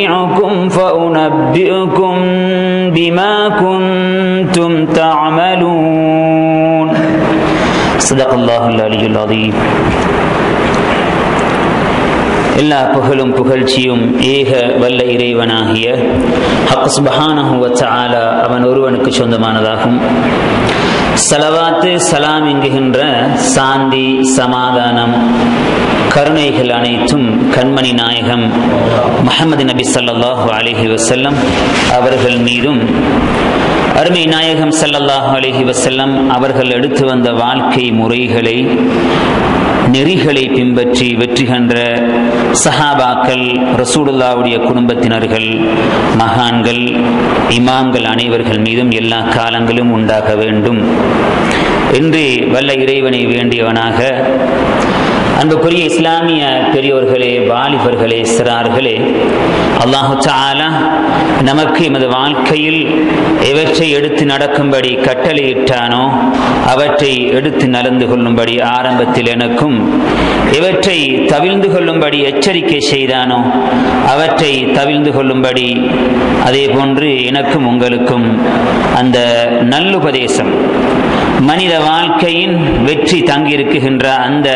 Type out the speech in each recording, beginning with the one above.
أطيعكم فأنبئكم بما كنتم تعملون. صدق الله العلي العظيم. எல்லா புகழும் புகழ்ச்சியும் ஏக வல்ல இறைவனாகிய ஹக் அவன் ஒருவனுக்கு சொந்தமானதாகும். சலவாத்து சலாம் என்கின்ற சாந்தி சமாதானம் கருணைகள் அனைத்தும் கண்மணி நாயகம் முகமது நபி சல்லாஹு அலைஹி வசல்லம் அவர்கள் மீதும் அருமை நாயகம் சல்லல்லாஹு அலைஹி வசல்லம் அவர்கள் எடுத்து வந்த வாழ்க்கை முறைகளை நெறிகளை பின்பற்றி வெற்றி கன்ற சஹாபாக்கள் ரசூடுல்லாவுடைய குடும்பத்தினர்கள் மகான்கள் இமாம்கள் அனைவர்கள் மீதும் எல்லா காலங்களும் உண்டாக வேண்டும். என்று வல்ல இறைவனை வேண்டியவனாக அன்புக்குரிய இஸ்லாமிய பெரியோர்களே வாலிபர்களே சிறார்களே அல்லாஹு சாலா நமக்கு எமது வாழ்க்கையில் எவற்றை எடுத்து நடக்கும்படி கட்டளையிட்டானோ அவற்றை எடுத்து நடந்து கொள்ளும்படி ஆரம்பத்தில் எனக்கும் எவற்றை தவிழ்ந்து கொள்ளும்படி எச்சரிக்கை செய்தானோ அவற்றை தவிழ்ந்து கொள்ளும்படி அதே போன்று எனக்கும் உங்களுக்கும் அந்த நல்லுபதேசம். மனித வாழ்க்கையின் வெற்றி தங்கியிருக்குகின்ற அந்த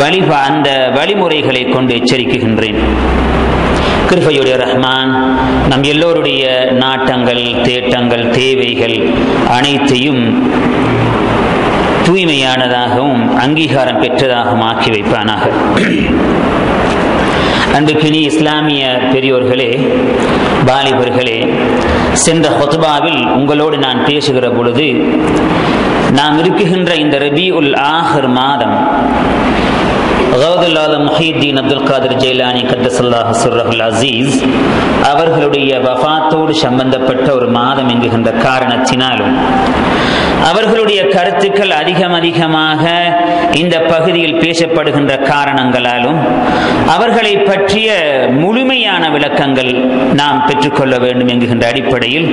வழிபா அந்த வழிமுறைகளை கொண்டு எச்சரிக்குகின்றேன். கிருபையுடைய ரஹ்மான் நம் எல்லோருடைய நாட்டங்கள் தேட்டங்கள் தேவைகள் அனைத்தையும் தூய்மையானதாகவும் அங்கீகாரம் பெற்றதாகவும் ஆக்கி வைப்பானாக. அன்புக்கினி இஸ்லாமிய பெரியோர்களே வாலிபர்களே சென்ற ஹொத்பாவில் உங்களோடு நான் பேசுகிற பொழுது நாம் இருக்குகின்ற இந்த ரபி உல் ஆஹர் மாதம் முஹீத்தீன் அப்துல் காதர் ஜெயிலானி கத்தசல்லாஹ் சுர்ரஹுல் அசீஸ் அவர்களுடைய வஃபாத்தோடு சம்பந்தப்பட்ட ஒரு மாதம் என்கின்ற காரணத்தினாலும் அவர்களுடைய கருத்துக்கள் அதிகம் அதிகமாக இந்த பகுதியில் பேசப்படுகின்ற காரணங்களாலும் அவர்களை பற்றிய முழுமையான விளக்கங்கள் நாம் பெற்றுக்கொள்ள வேண்டும் என்கின்ற அடிப்படையில்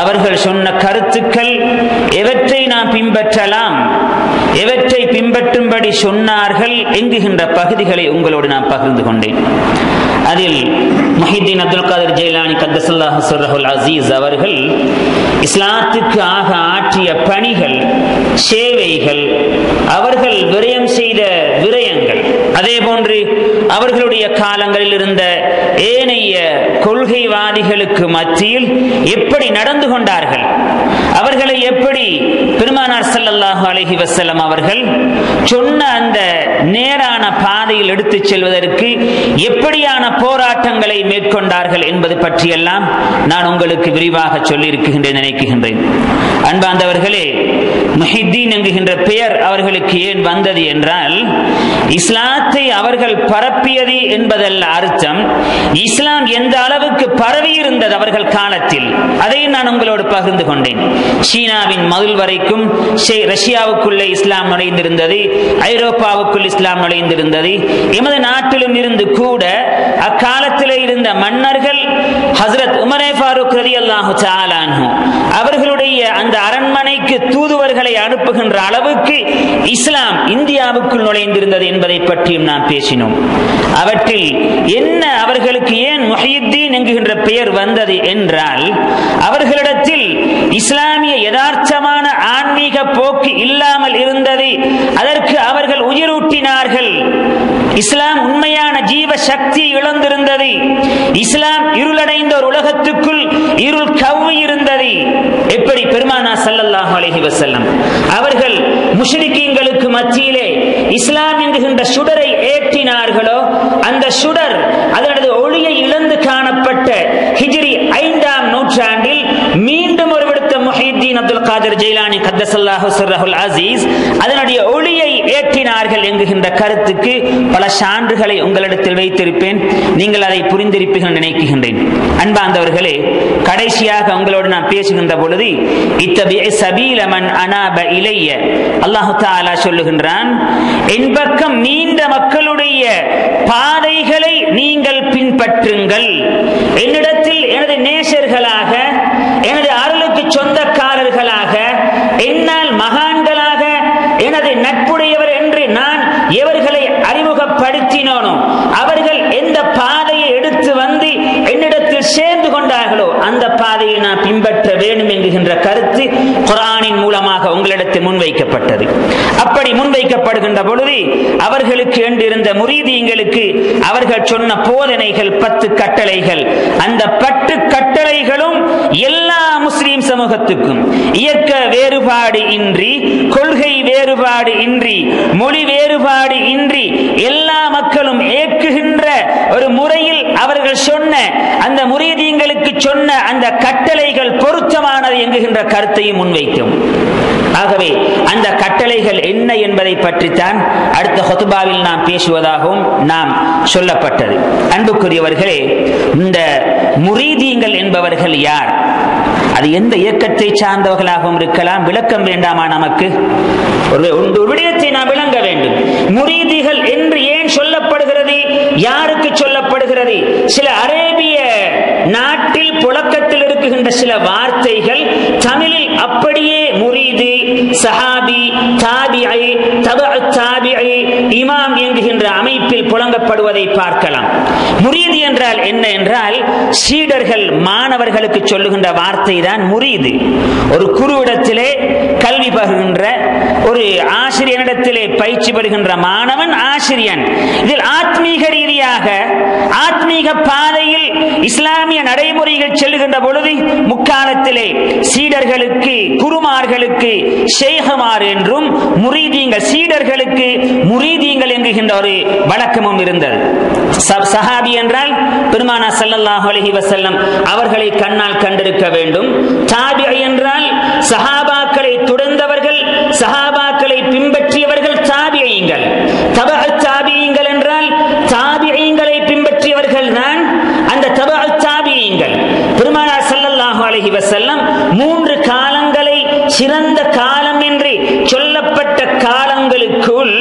அவர்கள் சொன்ன கருத்துக்கள் எவற்றை நாம் பின்பற்றலாம் எவற்றை பின்பற்றும்படி சொன்னார்கள் என்கின்ற பகுதிகளை உங்களோடு நான் பகிர்ந்து கொண்டேன். அதில் மஹிதீன் அப்துல் காதர் ஜெயிலானி கத்தசல்லாஹ் சுர்ரஹுல் அசீஸ் அவர்கள் இஸ்லாத்துக்கு ஆக ஆற்றிய பணிகள் சேவைகள் அவர்கள் விரயம் செய்த விரயங்கள் அதே போன்று அவர்களுடைய காலங்களில் இருந்த ஏனைய கொள்கைவாதிகளுக்கு மத்தியில் எப்படி நடந்து கொண்டார்கள்? அவர்களை எப்படி பெருமானார் சல்லல்லாஹு அலஹி வசலம் அவர்கள் சொன்ன அந்த நேரான பாதையில் எடுத்துச் செல்வதற்கு எப்படியான போராட்டங்களை மேற்கொண்டார்கள் என்பது பற்றியெல்லாம் நான் உங்களுக்கு விரிவாக சொல்லியிருக்கின்றேன் நினைக்குகின்றேன் அன்பாந்தவர்களே முஹித்தீன் என்கின்ற பெயர் அவர்களுக்கு ஏன் வந்தது என்றால் ஞானத்தை அவர்கள் பரப்பியது என்பதல்ல அர்த்தம். இஸ்லாம் எந்த அளவுக்கு பரவி இருந்தது அவர்கள் காலத்தில்? அதை நான் உங்களோடு பகிர்ந்து கொண்டேன். சீனாவின் மதுள் வரைக்கும் ரஷ்யாவுக்குள்ளே இஸ்லாம் நுழைந்திருந்தது ஐரோப்பாவுக்குள் இஸ்லாம் நுழைந்திருந்தது. எமது நாட்டிலும் இருந்து கூட அக்காலத்திலே இருந்த மன்னர்கள் ஹசரத் உமரே ஃபாரூக் ரதி அல்லாஹு அவர்களுடைய அந்த அரண்மனைக்கு தூதுவர்களை அனுப்புகின்ற அளவுக்கு இஸ்லாம் இந்தியாவுக்குள் நுழைந்திருந்தது என்பதை பற்றியும் நாம் பேசினோம். அவற்றில் என்ன அவர்களுக்கு ஏன் முஹியுத்தீன் என்கின்ற பெயர் வந்தது என்றால் அவர்களிடத்தில் இஸ்லாமிய யதார்த்தமான ஆன்மீக போக்கு இல்லாமல் இருந்தது. அதற்கு அவர்கள் உயிரூட்டினார்கள். இஸ்லாம் உண்மையான ஜீவ சக்தி இழந்திருந்தது. இஸ்லாம் இருளடைந்த ஒரு உலகத்துக்குள் இருள் கவ்வி இருந்தது. எப்படி? பெருமானா சல்லல்லாஹ் அலஹி வசல்லம் அவர்கள் முஷ்ரிக்கீங்களுக்கு மத்தியிலே இஸ்லாம் என்கின்ற சுடரை ஏற்றினார்களோ அந்த சுடர் அதனது ஒளியை இழந்து காணப்பட்ட ஹிஜ்ரி ஐந்தாம் நூற்றாண்டில் மீண்டும் ஒரு விடுத்த முஹித்தீன் அப்துல் காதர் ஜெயிலானி கத்தசல்லாஹு சர்ரஹுல் அசீஸ் அதன் ஏற்றினார்கள் என்கின்ற கருத்துக்கு பல சான்றுகளை உங்களிடத்தில் வைத்திருப்பேன். நீங்கள் அதை புரிந்திருப்பீர்கள் நினைக்கின்றேன். அன்பாந்தவர்களே கடைசியாக உங்களோடு நான் பேசுகின்ற பொழுது இத்தகைய சபீலமன் அனாப இளைய அல்லாஹு தாலா சொல்லுகின்றான் என் பக்கம் நீண்ட மக்களுடைய பாதைகளை நீங்கள் பின்பற்றுங்கள். என்னிடத்தில் எனது நேசர்களாக அந்த நான் பின்பற்ற வேண்டும் என்கின்ற கருத்து குரானின் மூலமாக உங்களிடத்தில் முன்வைக்கப்பட்டது. அப்படி முன்வைக்கப்படுகின்ற பொழுது அவர்களுக்கு என்றிருந்த முரீதியங்களுக்கு அவர்கள் சொன்ன போதனைகள் பத்து கட்டளைகள். அந்த பட்டு கட்டளைகளும் எல்லா முஸ்லீம் சமூகத்துக்கும் இயக்க வேறுபாடு இன்றி கொள்கை வேறுபாடு இன்றி மொழி வேறுபாடு இன்றி எல்லா மக்களும் ஏற்குகின்ற ஒரு முறையில் அவர்கள் சொன்ன அந்த முரீதியங்களுக்கு சொன்ன அந்த கட்டளைகள் பொருத்தமானது என்கின்ற கருத்தையும் முன்வைக்கும். ஆகவே அந்த கட்டளைகள் என்ன என்பதை பற்றித்தான் அடுத்த ஹொத்துபாவில் நாம் பேசுவதாகவும் நாம் சொல்லப்பட்டது. அன்புக்குரியவர்களே இந்த முரீதீங்கள் என்பவர்கள் யார்? அது எந்த இயக்கத்தை சார்ந்தவர்களாகவும் இருக்கலாம் விளக்கம் வேண்டாமா நமக்கு? ஒரு ஒரு விடயத்தை நாம் விளங்க வேண்டும். முரீதிகள் என்று ஏன் சொல்லப்படுகிறது? யாருக்கு சொல்லப்படுகிறது? சில அரேபிய நாட்டில் புழக்கத்தில் இருக்குகின்ற சில வார்த்தைகள் தமிழில் அப்படியே முரீது சஹா தாபிஐ தப தாபிஐ இமாம் என்கின்ற அமைப்பில் புழங்கப்படுவதை பார்க்கலாம். முரீது என்றால் என்ன என்றால் சீடர்கள் மாணவர்களுக்கு சொல்லுகின்ற வார்த்தை தான் முரீது ஒரு குருவிடத்திலே கல்வி பகுகின்ற ஒரு ஆசிரியனிடத்திலே பயிற்சி பெறுகின்ற மாணவன் ஆசிரியன். இதில் ஆத்மீக ரீதியாக ஆத்மீக பாதையில் இஸ்லாமிய நடைமுறைகள் செல்லுகின்ற பொழுது முக்காலத்திலே சீடர்களுக்கு குருமார்களுக்கு ஷேகமார் என்றும் முரீதீங்கள் சீடர்களுக்கு முரீதீங்கள் என்கின்ற ஒரு வழக்கமும் இருந்தது. சஹாபி என்றால் பெருமானா சல்லல்லாஹு அலஹி வசல்லம் அவர்களை கண்ணால் கண்டிருக்க வேண்டும். தாபி என்றால் சஹாபாக்களை தொடர்ந்தவர்கள் சஹாபா பின்பற்றியவர்கள் தாபியங்கள் தப தாபியங்கள் என்றால் தாபியங்களை பின்பற்றியவர்கள் தான் அந்த தப தாபியங்கள் பெருமானா சல்லல்லாஹு அலஹி வசல்லம் மூன்று காலங்களை சிறந்த காலம் என்று சொல்லப்பட்ட காலங்களுக்குள்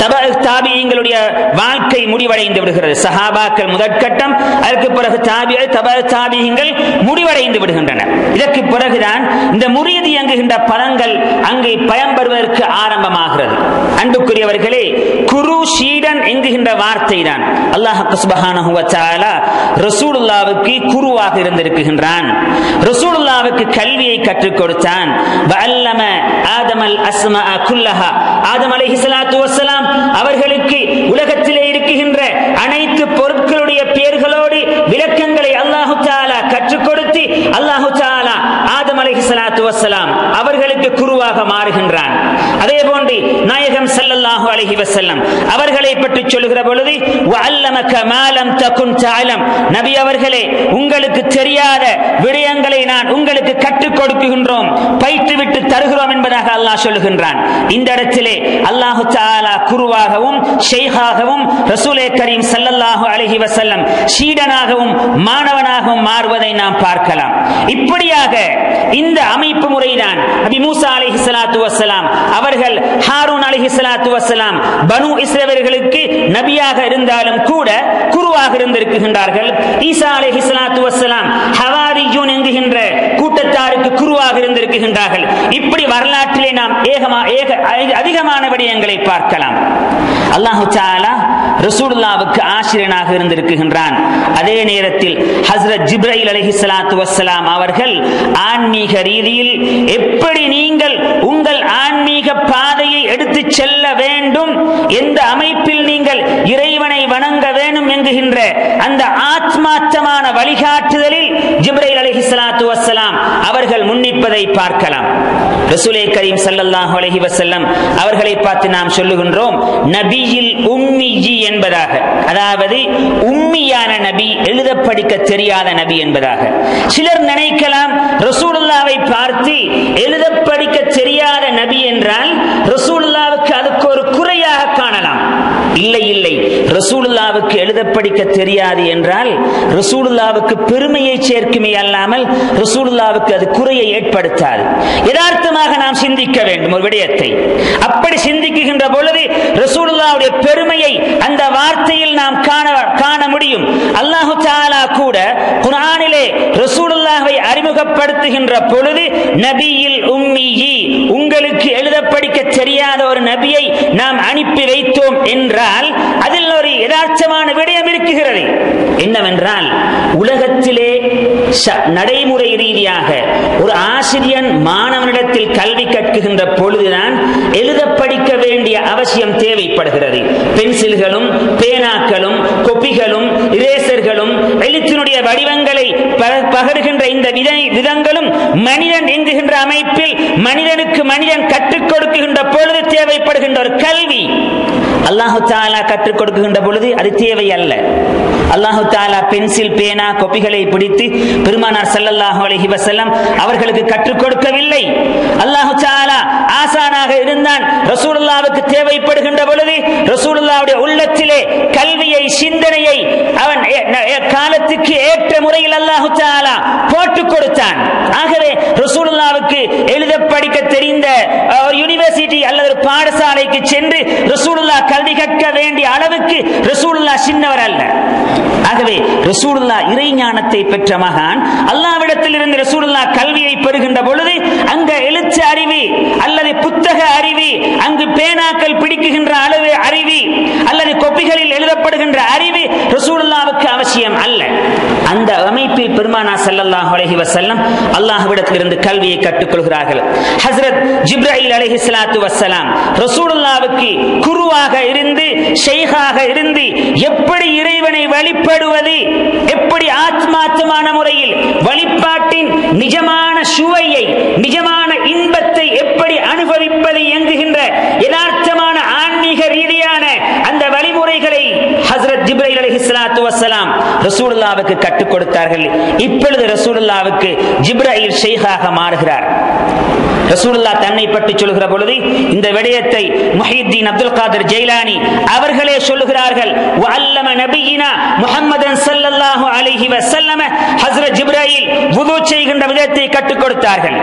தப தாபியங்களுடைய வாழ்க்கை முடிவடைந்து விடுகிறது. சஹாபாக்கள் முதற்கட்டம் அதற்கு பிறகு தாபி தப தாபியங்கள் முடிவடைந்து விடுகின்றன. இதற்கு பிறகுதான் இந்த முறியது இயங்குகின்ற பதங்கள் அங்கே பயன்பெறுவதற்கு ஆரம்பமாகிறது. அன்புக்குரியவர்களே குரு சீடன் என்கின்ற வார்த்தை தான் அல்லாஹ் சுபஹானஹு வ ரசூலுல்லாவுக்கு குருவாக இருந்திருக்கின்றான். ரசூலுல்லாவுக்கு கல்வியை கற்றுக் கொடுத்தான். வல்லம ஆதமல் அஸ்மா குல்லஹா. ஆதம் அலைஹிஸ்ஸலாத்து வஸ்ஸலாம் அவர்களுக்கு உலகத்திலே இருக்கின்ற அனைத்து பொருட்களுடைய பெயர்களோடு விளக்கங்களை அல்லாஹு தாலா கற்றுக் கொடுத்து அல்லாஹு தாலா ஆதம் அலஹி சலாத்து வசலாம் அவர்களுக்கு குருவாக மாறுகின்றான். அதே போன்று நாயகம் சல்லல்லாஹு அலஹி வசல்லம் அவர்களை பற்றி சொல்லுகிற பொழுது வஅல்லமக மா லம் தகுன் நபி அவர்களே உங்களுக்கு தெரியாத விடயங்களை நான் உங்களுக்கு கற்றுக் கொடுக்குகின்றோம் பயிற்றுவிட்டு தருகிறோம் என்பதாக அல்லாஹ் சொல்லுகின்றான். இந்த இடத்திலே அல்லாஹு தாலா குருவாகவும் ஷெய்காகவும் ரசூலே கரீம் சல்லல்லாஹு அலஹி வசல்லம் சீடனாகவும் மாணவனாகவும் மாறுவதை நாம் பார்க்கலாம். இப்படியாக இந்த அமைப்பு முறைதான் நபி மூசா அலைஹி சலாத்து வசலாம் அவர்கள் ஹாரூன் அலைஹி சலாத்து வசலாம் பனு இஸ்ரவேலர்களுக்கு நபியாக இருந்தாலும் கூட குருவாக இருந்திருக்கின்றார்கள். ஈசா அலைஹி ஸலாத்து வசலாம் ஹவாரியூன் என்கின்ற கூட்டத்தாருக்கு குருவாக இருந்திருக்கின்றார்கள். இப்படி வரலாற்றிலே நாம் ஏகமா ஏக அதிகமான விடயங்களை பார்க்கலாம். அல்லாஹு சாலா ரசூலுல்லாவுக்கு ஆசிரியனாக இருந்திருக்கின்றான். அதே நேரத்தில் ஹஸ்ரத் ஜிப்ரைல் அலைஹி ஸலாத்து வஸ்ஸலாம் அவர்கள் ஆன்மீக ரீதியில் எப்படி நீங்கள் உங்கள் செல்ல வேண்டும். எந்த அமைப்பில் நீங்கள் இறைவனை வணங்க வேண்டும் என்கின்ற அந்த ஆத்மார்த்தமான வழிகாட்டுதலில் ஜிப்ரைல் அலஹி சலாத்து வசலாம் அவர்கள் முன்னிப்பதை பார்க்கலாம். ரசூலே கரீம் ஸல்லல்லாஹு அலஹி வசல்லம் அவர்களை பார்த்து நாம் சொல்லுகின்றோம் நபியில் உம்மிஜி என்பதாக. அதாவது உம்மியான நபி எழுத படிக்க தெரியாத நபி என்பதாக. சிலர் நினைக்கலாம் ரசூலுல்லாவை பார்த்து எழுத படிக்க தெரியாத நபி என்றால் ரசூல் அதுக்கு ஒரு குறையாக காணலாம் இல்லை இல்லை. ரசூலுல்லாவுக்கு எழுத படிக்க தெரியாது என்றால் ரசூலுல்லாவுக்கு பெருமையை சேர்க்குமே அல்லாமல் ரசூலுல்லாவுக்கு அது குறையை ஏற்படுத்தாது. யதார்த்தமாக நாம் சிந்திக்க வேண்டும் ஒரு விடயத்தை. அப்படி சிந்திக்குகின்ற பொழுது ரசூலுல்லாவுடைய பெருமையை அந்த வார்த்தையில் நாம் காண காண முடியும். அல்லாஹு தாலா கூட குரானிலே ரசூலுல்லாவை அறிமுகப்படுத்துகின்ற பொழுது நபியில் உம்மியி உங்களுக்கு எழுத படிக்க தெரியாத ஒரு நபியை நாம் அனுப்பி வைத்தோம் என்றார். என்றால் அதில் ஒரு யதார்த்தமான விடயம் இருக்குகிறது என்னவென்றால் உலகத்திலே நடைமுறை ரீதியாக ஒரு ஆசிரியன் மாணவனிடத்தில் கல்வி கற்குகின்ற பொழுதுதான் எழுத படிக்க வேண்டிய அவசியம் தேவைப்படுகிறது. பென்சில்களும் பேனாக்களும் கொப்பிகளும் இரேசர்களும் எழுத்தினுடைய வடிவங்களை ப- பகருகின்ற இந்த விதங்களும் மனிதன் என்குகின்ற அமைப்பில் மனிதனுக்கு மனிதன் கற்றுக் கொடுக்குகின்ற பொழுது தேவைப்படுகின்ற ஒரு கல்வி. அல்லாஹு தாலா கற்றுக் கொடுக்கின்ற பொழுது அது தேவை அல்ல. அல்லாஹு தாலா பென்சில் பேனா கொப்பிகளை பிடித்து பெருமானார் சல்லல்லாஹு அலஹி வசல்லம் அவர்களுக்கு கற்றுக் கொடுக்கவில்லை. அல்லாஹு தாலா ஆசானாக இருந்தான். ரசூலுல்லாவுக்கு தேவைப்படுகின்ற பொழுது ரசூலுல்லாவுடைய உள்ளத்திலே கல்வியை சிந்தனையை அவன் காலத்துக்கு ஏற்ற முறையில் அல்லாஹு தாலா போட்டுக் கொடுத்தான். ஆகவே படிக்க தெரிந்த ஒரு யூனிவர்சிட்டி அல்லது ஒரு பாடசாலைக்கு சென்று ரசூலுல்லா கல்வி கற்க வேண்டிய அளவுக்கு ரசூலுல்லா சின்னவர் அல்ல. ஆகவே ரசூலுல்லா இறைஞானத்தை பெற்ற மகான் அல்லாவிடத்தில் இருந்து ரசூலுல்லா கல்வியை பெறுகின்ற பொழுது அங்க எழுச்ச அறிவு அல்லது புத்தக அறிவு அங்கு பேனாக்கள் பிடிக்குகின்ற அளவு அறிவு அல்லது கொப்பிகளில் எழுதப்படுகின்ற அறிவு ரசூலுல்லாவுக்கு அவசியம் அல்ல. அந்த அமைப்பில் பெருமானா செல்லல்லாஹ் அலஹி வசல்லம் அல்லாஹ்விடத்தில் இருந்து கல்வியை கற்றுக்கொள்கிறார்கள். ஹஸ்ரத் ஜிப்ராயில் அலஹி சலாத்து வசலாம் ரசூலுல்லாவுக்கு குருவாக இருந்து ஷெய்காக இருந்து எப்படி இறைவனை வழிபடுவது எப்படி ஆத்மாத்தமான முறையில் வழிபாட்டின் நிஜமான சுவையை நிஜமான இன்பத்தை எப்படி அனுபவிப்பது என்குகின்ற யதார்த்தமான ஆன்மீக ரீதியான அந்த வழிமுறைகளை ஹஸ்ரத் ஜிப்ரைல் சலாத்து வசலாம் ரசூலுல்லாவுக்கு கற்றுக் கொடுத்தார்கள். இப்பொழுது ரசூலுல்லாவுக்கு ஜிப்ராயில் ஷேகாக மாறுகிறார். ரசூலுல்லா தன்னை பற்றி சொல்கிற பொழுது இந்த விடயத்தை முஹித்தீன் அப்துல் காதர் ஜெயிலானி அவர்களே சொல்லுகிறார்கள். வல்லம நபியினா முஹம்மதன் சல்லல்லாஹு அலைஹி வஸல்லம. ஹஸ்ரத் ஜிப்ராயில் வுது செய்கின்ற விதத்தை கற்றுக் கொடுத்தார்கள்.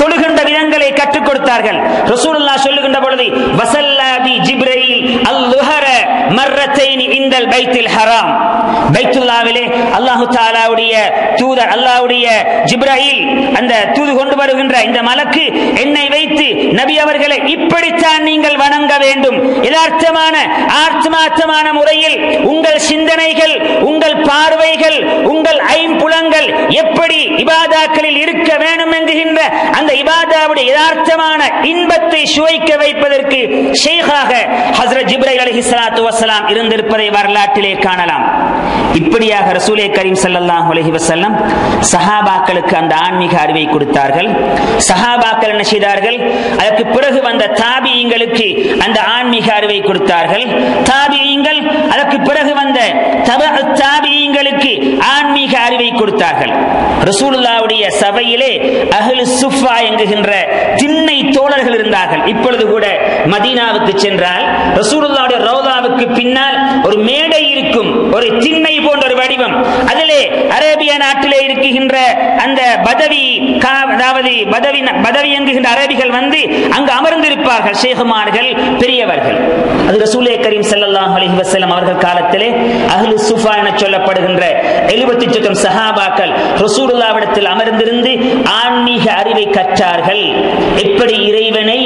தொழுகின்ற விதங்களை கற்றுக் கொடுத்தார்கள். ரசூலுல்லா சொல்லுகின்ற பொழுது வசல்லா ஹராம் பைத்துல்லாவிலே அல்லாஹு தாலாவுடைய தூதர் அந்த தூது கொண்டு வருகின்ற இந்த மலக்கு என்னை வைத்து நபி அவர்களை இப்படித்தான் நீங்கள் வணங்க வேண்டும் யதார்த்தமான ஆத்மார்த்தமான முறையில் உங்கள் சிந்தனைகள் உங்கள் பார்வைகள் உங்கள் ஐம்புலங்கள் எப்படி இபாதாக்களை இருக்க வேண்டும் என்கின்ற அந்த இபாதாவுடைய யதார்த்தமான இன்பத்தை சுவைக்க வைப்பதற்கு ஷேகாக ஹஸ்ரத் ஜிப்ரைல் சலாத்து வசலாம் இருந்திருப்பதை வரலாற்றிலே காணலாம். இப்படியாக ரசூலே கரீம் ஸல்லல்லாஹு அலைஹி வசல்லம் சஹாபாக்களுக்கு அந்த ஆன்மீக அறிவை கொடுத்தார்கள். சஹாபாக்கள் என்ன செய்தார்கள்? அதற்கு பிறகு வந்த தாபியங்களுக்கு அந்த ஆன்மீக அறிவை கொடுத்தார்கள். தாபியங்கள் அதற்கு பிறகு வந்த தப முஸ்லிம்களுக்கு ஆன்மீக அறிவை கொடுத்தார்கள். ரசூலுல்லாவுடைய சபையிலே அகலு சுஃபா என்கின்ற திண்ணை தோழர்கள் இருந்தார்கள். இப்பொழுது கூட மதீனாவுக்கு சென்றால் ரசூலுல்லாவுடைய ரௌதாவுக்கு பின்னால் ஒரு மேடை இருக்கும் ஒரு திண்ணை போன்ற ஒரு வடிவம். அதிலே அரேபிய நாட்டிலே இருக்குகின்ற அந்த பதவி அதாவது பதவி பதவி என்கின்ற அரபிகள் வந்து அங்கு அமர்ந்திருப்பார்கள் ஷேகுமார்கள் பெரியவர்கள். அது ரசூலே கரீம் ஸல்லல்லாஹு அலைஹி வசலம் அவர்கள் காலத்திலே அஹ்லு சுஃபா என சொல்லப்படுகின்ற 70 சொச்சம் சஹாபாக்கள் ரசூலுல்லாவிடத்தில் அமர்ந்திருந்து ஆண் அறிவை கற்றார்கள். எப்படி இறைவனை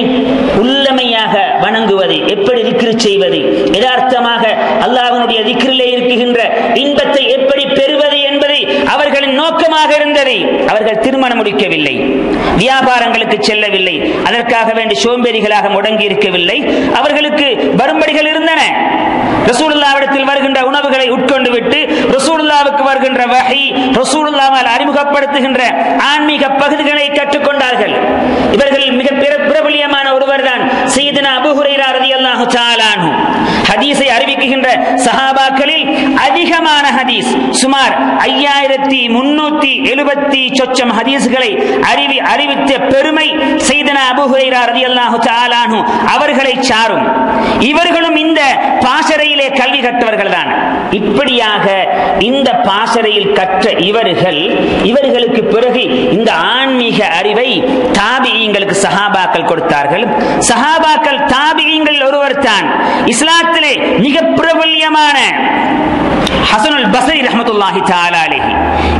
உள்ளமையாக வணங்குவது எப்படி திக்ரு செய்வது யதார்த்தமாக அல்லாஹனுடைய திக்ரிலே இருக்குகின்ற இன்பத்தை எப்படி பெறுவது என்பதை அவர்களின் நோக்கமாக இருந்ததை அவர்கள் திருமணம் முடிக்கவில்லை. வியாபாரங்களுக்கு செல்லவில்லை. அதற்காக வேண்டி சோம்பேறிகளாக முடங்கி இருக்கவில்லை அவர்களுக்கு வரும்படிகள் இருந்தன. ரசூலுல்லாவிடத்தில் வருகின்ற உணவுகளை உட்கொண்டு விட்டு ரசூலுல்லாவுக்கு வருகின்ற வகை ரசூலுல்லாவால் அறிமுகப்படுத்துகின்ற ஆன்மீக பகுதிகளை கற்றுக்கொண்டார்கள். இவர்கள் மிக பிரபலியமான ஒருவர் தான் சையதுனா அபூ ரதி அல்லாஹு சாலானு ஹதீஸை அறிவிக்கின்ற சஹாபாக்களில் அதிகமான ஹதீஸ் சுமார் ஐயாயிரத்தி முன்னூத்தி எழுபத்தி சொச்சம் ஹதீஸ்களை அறிவி அறிவித்த பெருமை செய்தன அபுஹுரைரா ரதி அல்லாஹு தாலானு அவர்களை சாரும். இவர்களும் இந்த பாசறையிலே கல்வி கற்றவர்கள் தான் இப்படியாக இந்த பாசறையில் கற்ற இவர்கள் இவர்களுக்கு பிறகு இந்த ஆன்மீக அறிவை தாபியங்களுக்கு சஹாபாக்கள் கொடுத்தார்கள். சஹாபாக்கள் தாபியங்களில் ஒருவர் தான் காலத்திலே மிக பிரபல்யமான ஹசனுல் பசரி ரஹமத்துல்லாஹி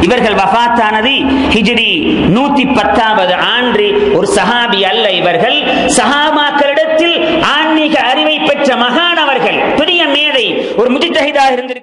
இவர்கள் வஃபாத்தானது ஹிஜ்ரி நூத்தி பத்தாவது ஆண்டு. ஒரு சஹாபி அல்ல இவர்கள். சஹாபாக்களிடத்தில் ஆன்மீக அறிவை பெற்ற மகானவர்கள் பெரிய மேதை. ஒரு முஜித்தஹிதாக இருந்திருக்க.